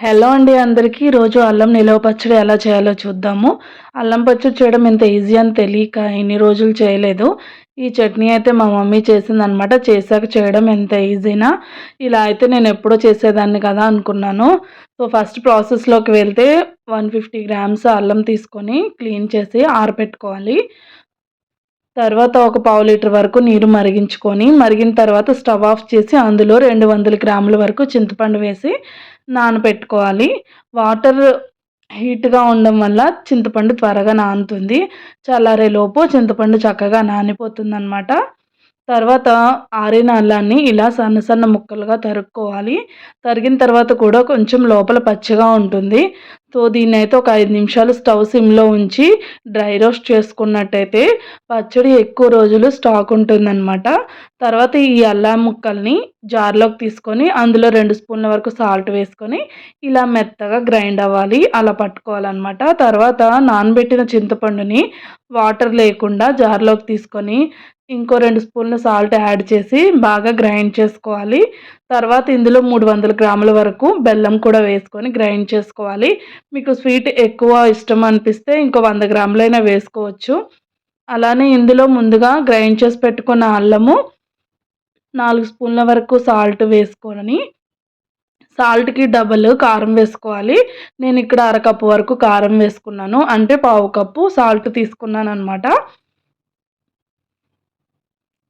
Hello అండి అందరికీ. ఈరోజు అల్లం నిలవ పచ్చడి ఎలా చేయాలో చూద్దాము. అల్లం పచ్చడి చేయడం ఎంత ఈజీ అని తెలియక ఇన్ని రోజులు చేయలేదు. ఈ చట్నీ అయితే మా మమ్మీ చేసిందనమాట చేశాక చేయడం ఎంత ఈజీనా? ఇలా అయితే నేను ఎప్పుడో చేసేదాన్ని కదా అనుకున్నాను. సో ఫస్ట్ ప్రాసెస్లోకి వెళ్తే వన్ ఫిఫ్టీ గ్రామ్స్ అల్లం తీసుకొని క్లీన్ చేసి ఆరబెట్టుకోవాలి తర్వాత ఒక పావు లీటర్ వరకు నీరు మరిగించుకొని మరిగిన తర్వాత స్టవ్ ఆఫ్ చేసి అందులో రెండు వందల గ్రాముల వరకు చింతపండు వేసి నానబెట్టుకోవాలి వాటర్ హీట్గా ఉండడం వల్ల చింతపండు త్వరగా నానుతుంది. చల్లారేలోపు చింతపండు చక్కగా నానిపోతుంది అనమాట తర్వాత ఆరిన అల్లాన్ని ఇలా సన్న సన్న ముక్కలుగా తరుక్కోవాలి. తరిగిన తర్వాత కూడా కొంచెం లోపల పచ్చిగా ఉంటుంది. సో దీన్ని అయితే ఒక ఐదు నిమిషాలు స్టవ్ సిమ్లో ఉంచి డ్రై రోస్ట్ చేసుకున్నట్టయితే పచ్చడి ఎక్కువ రోజులు స్టాక్ ఉంటుందన్నమాట. తర్వాత ఈ అల్లం ముక్కల్ని జార్లోకి తీసుకొని అందులో రెండు స్పూన్ల వరకు సాల్ట్ వేసుకొని ఇలా మెత్తగా గ్రైండ్ అవ్వాలి. అలా పట్టుకోవాలన్నమాట. తర్వాత నానబెట్టిన చింతపండుని వాటర్ లేకుండా జార్లోకి తీసుకొని ఇంకో రెండు స్పూన్ల సాల్ట్ యాడ్ చేసి బాగా గ్రైండ్ చేసుకోవాలి. తర్వాత ఇందులో మూడు వందల గ్రాముల వరకు బెల్లం కూడా వేసుకొని గ్రైండ్ చేసుకోవాలి. మీకు స్వీట్ ఎక్కువ ఇష్టం అనిపిస్తే ఇంకో వంద గ్రాములైనా వేసుకోవచ్చు. అలానే ఇందులో ముందుగా గ్రైండ్ చేసి పెట్టుకున్న అల్లము నాలుగు స్పూన్ల వరకు సాల్ట్ వేసుకొని సాల్ట్కి డబల్ కారం వేసుకోవాలి. నేను ఇక్కడ అరకప్పు వరకు కారం వేసుకున్నాను. అంటే పావు కప్పు సాల్ట్ తీసుకున్నాను అనమాట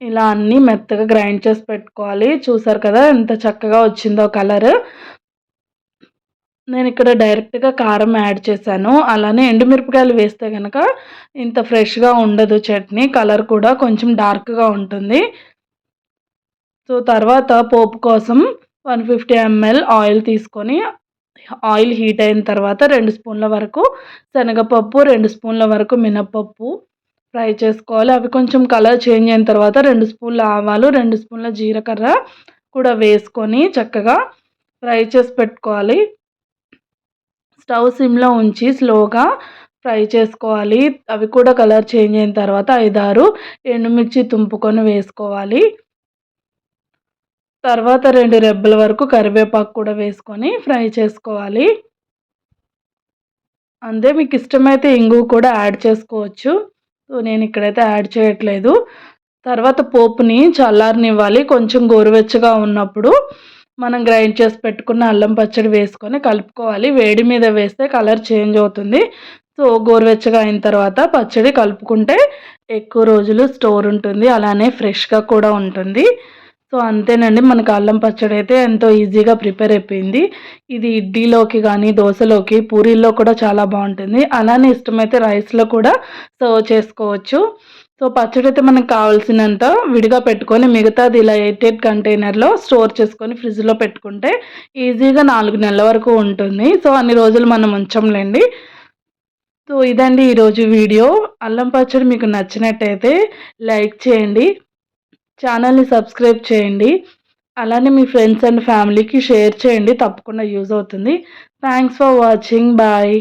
ఇలా అన్నీ మెత్తగా గ్రైండ్ చేసి పెట్టుకోవాలి. చూసారు కదా ఎంత చక్కగా వచ్చిందో కలర్. నేను ఇక్కడ డైరెక్ట్గా కారం యాడ్ చేశాను. అలానే ఎండుమిరపకాయలు వేస్తే కనుక ఇంత ఫ్రెష్గా ఉండదు చట్నీ. కలర్ కూడా కొంచెం డార్క్గా ఉంటుంది. సో తర్వాత పోపు కోసం వన్ ఫిఫ్టీ ఎంఎల్ ఆయిల్ తీసుకొని ఆయిల్ హీట్ అయిన తర్వాత రెండు స్పూన్ల వరకు శనగపప్పు రెండు స్పూన్ల వరకు మినపప్పు ఫ్రై చేసుకోవాలి. అవి కొంచెం కలర్ చేంజ్ అయిన తర్వాత రెండు స్పూన్ల ఆవాలు రెండు స్పూన్ల జీలకర్ర కూడా వేసుకొని చక్కగా ఫ్రై చేసి పెట్టుకోవాలి. స్టవ్ సిమ్లో ఉంచి స్లోగా ఫ్రై చేసుకోవాలి. అవి కూడా కలర్ చేంజ్ అయిన తర్వాత ఐదారు ఎండుమిర్చి తుంపుకొని వేసుకోవాలి. తర్వాత రెండు రెబ్బల వరకు కరివేపాకు కూడా వేసుకొని ఫ్రై చేసుకోవాలి. అంతే మీకు ఇష్టమైతే ఇంగు కూడా యాడ్ చేసుకోవచ్చు. సో నేను ఇక్కడైతే యాడ్ చేయట్లేదు. తర్వాత పోపుని చల్లారనివ్వాలి. కొంచెం గోరువెచ్చగా ఉన్నప్పుడు మనం గ్రైండ్ చేసి పెట్టుకున్న అల్లం పచ్చడి వేసుకొని కలుపుకోవాలి. వేడి మీద వేస్తే కలర్ చేంజ్ అవుతుంది. సో గోరువెచ్చగా అయిన తర్వాత పచ్చడి కలుపుకుంటే ఎక్కువ రోజులు స్టోర్ ఉంటుంది. అలానే ఫ్రెష్గా కూడా ఉంటుంది. సో అంతేనండి మనకు అల్లం పచ్చడి అయితే ఎంతో ఈజీగా ప్రిపేర్ అయిపోయింది. ఇది ఇడ్లీలోకి కానీ దోశలోకి పూరీల్లో కూడా చాలా బాగుంటుంది. అలానే ఇష్టమైతే రైస్లో కూడా సర్వ్ చేసుకోవచ్చు. సో పచ్చడి అయితే మనకు కావాల్సినంత విడిగా పెట్టుకొని మిగతాది ఇలా ఎయిట్ ఎయిట్ కంటైనర్లో స్టోర్ చేసుకొని ఫ్రిడ్జ్లో పెట్టుకుంటే ఈజీగా నాలుగు నెలల వరకు ఉంటుంది. సో అన్ని రోజులు మనం ఉంచంలేండి. సో ఇదండి ఈరోజు వీడియో. అల్లం పచ్చడి మీకు నచ్చినట్టయితే లైక్ చేయండి. ఛానల్ని సబ్స్క్రైబ్ చేయండి. అలానే మీ ఫ్రెండ్స్ అండ్ ఫ్యామిలీకి షేర్ చేయండి. తప్పకుండా యూజ్ అవుతుంది. Thanks for watching bye